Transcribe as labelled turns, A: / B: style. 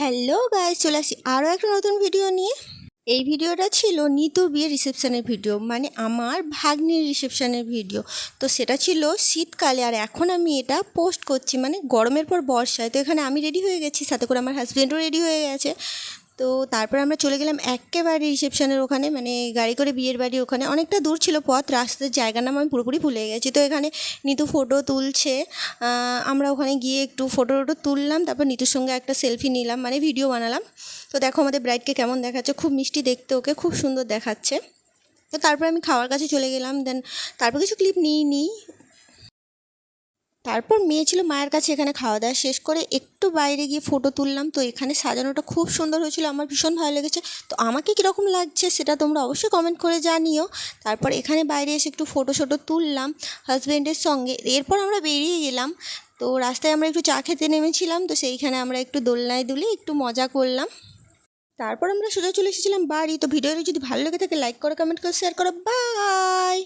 A: Hello guys চলে আসি আরও একটা নতুন ভিডিও নিয়ে। এই ভিডিওটা ছিল নিতু বিয়ের রিসেপশানের ভিডিও মানে আমার ভাগ্নির রিসেপশানের ভিডিও। তো সেটা ছিল শীতকালে আর এখন আমি এটা পোস্ট করছি মানে গরমের পর বর্ষায়। তো এখানে আমি রেডি হয়ে গেছি, সাথে করে আমার হাজব্যান্ডও রেডি হয়ে গেছে। তো তারপর আমরা চলে গেলাম একেবারে রিসেপশনের ওখানে মানে গাড়ি করে বিয়ের বাড়ি ওখানে। অনেকটা দূর ছিল পথ, রাস্তার জায়গার নাম আমি পুরোপুরি ভুলে গেছি। তো এখানে নিতু ফটো তুলছে। আমরা ওখানে গিয়ে একটু ফটো টটো তুললাম, তারপর নিতুর সঙ্গে একটা সেলফি নিলাম মানে ভিডিও বানালাম। তো দেখো আমাদের ব্রাইডকে কেমন দেখাচ্ছে, খুব মিষ্টি দেখতে ওকে, খুব সুন্দর দেখাচ্ছে। তো তারপর আমি খাওয়ার কাছে চলে গেলাম দেন তারপর কিছু ক্লিপ নিই নিই তারপর মেয়ে ছিল মায়ের কাছে এখানে খাওয়া দাওয়া শেষ করে একটু বাইরে গিয়ে ফটো তুললাম। তো এখানে সাজানোটা খুব সুন্দর হয়েছিল, আমার ভীষণ ভালো লেগেছে। তো আমাকে কীরকম লাগছে সেটা তোমরা অবশ্যই কমেন্ট করে জানিও। তারপর এখানে বাইরে এসে একটু ফটো শটো তুললাম হাজব্যান্ডের সঙ্গে। এরপর আমরা বেরিয়ে গেলাম। তো রাস্তায় আমরা একটু চা খেতে নেমেছিলাম। তো সেইখানে আমরা একটু দোলনায় দুলে একটু মজা করলাম। তারপর আমরা সোজা চলে এসেছিলাম বাড়ি। তো ভিডিওটা যদি ভালো লেগে থাকে লাইক করো কমেন্ট করে শেয়ার করো। বাই